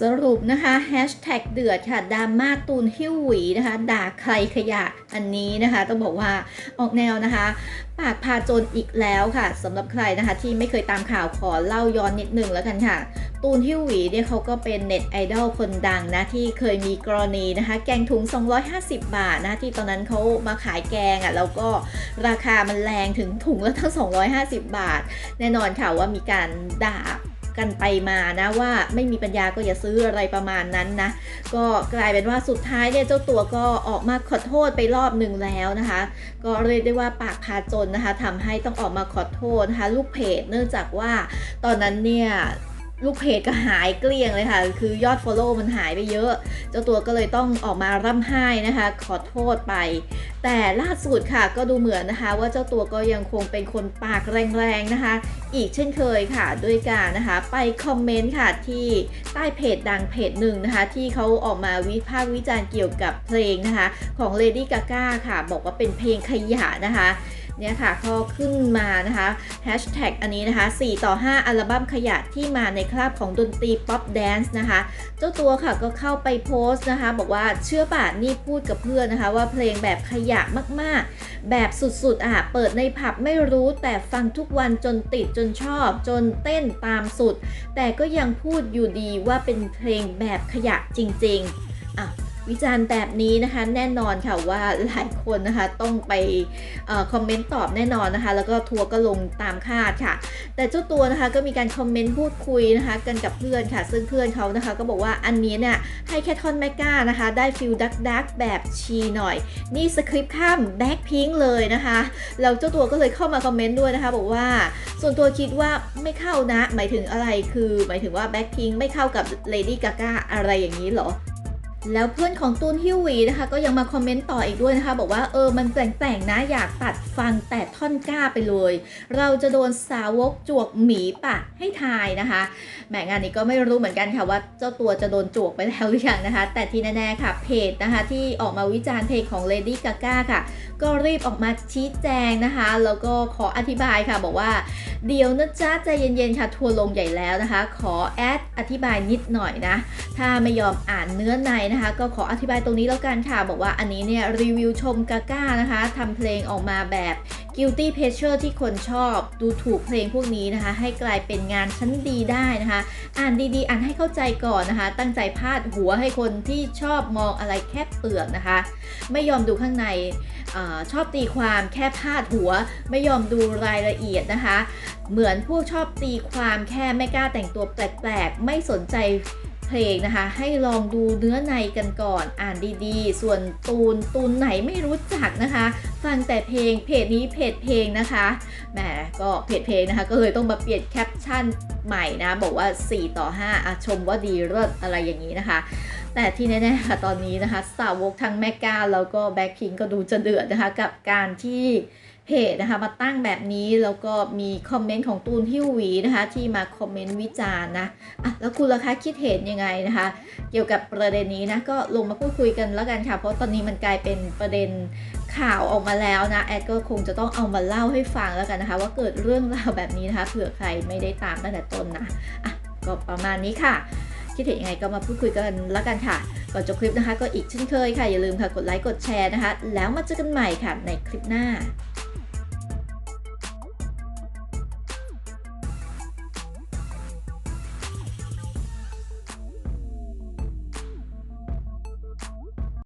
สรุปนะคะแฮชแท็กเดือดค่ะดราม่าตูนหิ้วหวีนะคะ ด่าใครขยะอันนี้นะคะ ต้องบอกว่าออกแนวนะคะ ปากพาจนอีกแล้วค่ะสำหรับใครนะคะ ที่ไม่เคยตามข่าวขอเล่าย้อนนิดนึงแล้วกันค่ะ ตูนหิ้วหวีเนี่ยเขาก็เป็นเน็ตไอดอลคนดังนะ ที่เคยมีกรณีนะคะ แกงถุง 250 บาทนะ ที่ตอนนั้นเขามาขายแกงอะ่ะแล้วก็ราคามันแรงถึงถุงละทั้ง 250 บาท แน่นอนค่ะว่ามีการด่า กันไปมานะว่าไม่มีปัญญาก็อย่าซื้ออะไรประมาณนั้นนะ ก็กลายเป็นว่าสุดท้ายเนี่ยเจ้าตัวก็ออกมาขอโทษไปรอบหนึ่งแล้วนะคะ ก็เรียกได้ว่าปากพาจนนะคะทำให้ต้องออกมาขอโทษนะคะลูกเพจเนื่องจากว่าตอนนั้นเนี่ย ลูกเพจก็หายเกลี้ยงเลยค่ะ คือยอด Follow มันหายไปเยอะ เจ้าตัวก็เลยต้องออกมาร่ำไห้นะคะ ขอโทษไป แต่ล่าสุดค่ะก็ดูเหมือนนะคะ ว่าเจ้าตัวก็ยังคงเป็นคนปากแรงๆนะคะ อีกเช่นเคยค่ะ ด้วยการนะคะ ไปคอมเมนต์ค่ะที่ใต้เพจดังเพจหนึ่งนะคะ ที่เขาออกมาวิพากษ์วิจารณ์เกี่ยวกับเพลงนะคะ ของ Lady Gaga ค่ะ บอกว่าเป็นเพลงขยะนะคะ เนี่ยค่ะก็ขึ้นมานะคะแฮชแท็กอันนี้นะคะ 4 ต่อ 5 อัลบั้มขยะที่มาในคราบของดนตรีป๊อปแดนซ์นะคะ เจ้าตัวค่ะก็เข้าไปโพสต์นะคะ บอกว่าเชื่อป่ะนี่พูดกับเพื่อนนะคะ ว่าเพลงแบบขยะมากๆ แบบสุดๆอะเปิดในผับไม่รู้แต่ฟังทุกวันจนติดจนชอบ จนเต้นตามสุด แต่ก็ยังพูดอยู่ดีว่าเป็นเพลงแบบขยะจริงๆอะ วิจารณ์แบบนี้นะคะแน่นอนค่ะว่าหลายคนนะคะต้องไปอคอมเมนต์ตอบแน่นอนนะคะ แล้วก็ทัวร์ก็ลงตามคาดค่ะ แต่เจ้าตัวนะคะก็มีการคอมเมนต์พูดคุยนะคะกันกับเพื่อนค่ะ ซึ่งเพื่อนเขานะคะก็บอกว่าอันนี้เนี่ยให้แค่ท่อนแมกกานะคะ ได้ฟิลดักดักแบบชีหน่อย นี่สคริปต์ข้ามแบ็คพิงเลยนะคะแล้วเจ้าตัวก็เลยเข้ามาคอมเมนต์ด้วยนะคะ บอกว่าส่วนตัวคิดว่าไม่เข้านะ หมายถึงอะไรคือ หมายถึงว่าแบ็คพิงไม่เข้ากับ Lady Gaga อะไรอย่างนี้เหรอ แล้วเพื่อนของตูนฮิววีนะคะ ก็ยังมาคอมเมนต์ต่ออีกด้วยนะคะ บอกว่าเออมันแปลงๆนะอยากตัดฟังแต่ท่อนก้าไปเลย เราจะโดนสาวกจวกหมีปะให้ทายนะคะแหมงานนี้ก็ไม่รู้เหมือนกันค่ะว่าเจ้าตัวจะโดนจวกไปแล้วหรือยังนะคะ แต่ที่แน่ๆค่ะเพจนะคะ ที่ออกมาวิจารณ์เพลงของ Lady Gaga ค่ะ ก็รีบออกมาชี้แจงนะคะ แล้วก็ขออธิบายค่ะบอกว่า เดี๋ยวนะจ๊ะใจเย็นๆค่ะทัวร์ลงใหญ่แล้วนะคะ ขอแอดอธิบายนิดหน่อยนะ ถ้าไม่ยอมอ่านเนื้อในนะคะ ก็ขออธิบายตรงนี้แล้วกันค่ะ บอกว่าอันนี้เนี่ยรีวิวชมกาก้านะคะทำเพลงออกมาแบบ guilty pleasure ที่คนชอบดูถูกเพลงพวกนี้นะคะ ให้กลายเป็นงานชั้นดีได้นะคะ อ่านดีๆ อ่านให้เข้าใจก่อนนะคะ ตั้งใจพาดหัวให้คนที่ชอบมองอะไรแค่เปลือกนะคะ ไม่ยอมดูข้างในอชอบตีความแค่พาดหัว ไม่ยอมดูรายละเอียดนะคะ เหมือนพวกชอบตีความแค่ไม่กล้าแต่งตัวแปลกๆ ไม่สนใจเพลงนะคะ ให้ลองดูเนื้อในกันก่อนอ่านดีๆ ส่วนตูนตูนไหนไม่รู้จักนะคะ ฟังแต่เพลงเพจนี้เพจเพลงนะคะแหมก็เพจเพลงนะคะ ก็เลยต้องมาเปลี่ยนแคปชั่นใหม่นะ บอกว่า 4 ต่อ5อะชมว่าดีเลิศอะไรอย่างนี้นะคะ แต่ที่แน่ๆค่ะตอนนี้นะคะ สาวกทั้งแมกกาแล้วก็แบ็คพิงก็ดูจะเดือดนะคะ กับการที่ เพจนะคะมาตั้งแบบนี้แล้วก็มีคอมเมนต์ของตูนฮิวหวีนะคะที่มาคอมเมนต์วิจารณ์นะอะแล้วคุณล่ะคะคิดเห็นยังไงนะคะ เกี่ยวกับประเด็นนี้นะก็ลงมาพูดคุยกันแล้วกันค่ะ เพราะตอนนี้มันกลายเป็นประเด็นข่าวออกมาแล้วนะแอดก็คงจะต้องเอามาเล่าให้ฟังแล้วกันนะคะ ว่าเกิดเรื่องราวแบบนี้นะคะเผื่อใครไม่ได้ตามตั้งแต่ต้นนะอะก็ประมาณนี้ค่ะคิดเห็นยังไงก็มาพูดคุยกันแล้วกันค่ะ ก่อนจบคลิปนะคะ ก็อีกเช่นเคยค่ะ อย่าลืมค่ะ กดไลค์ กดแชร์นะคะ แล้วมาเจอกันใหม่ค่ะ ในคลิปหน้า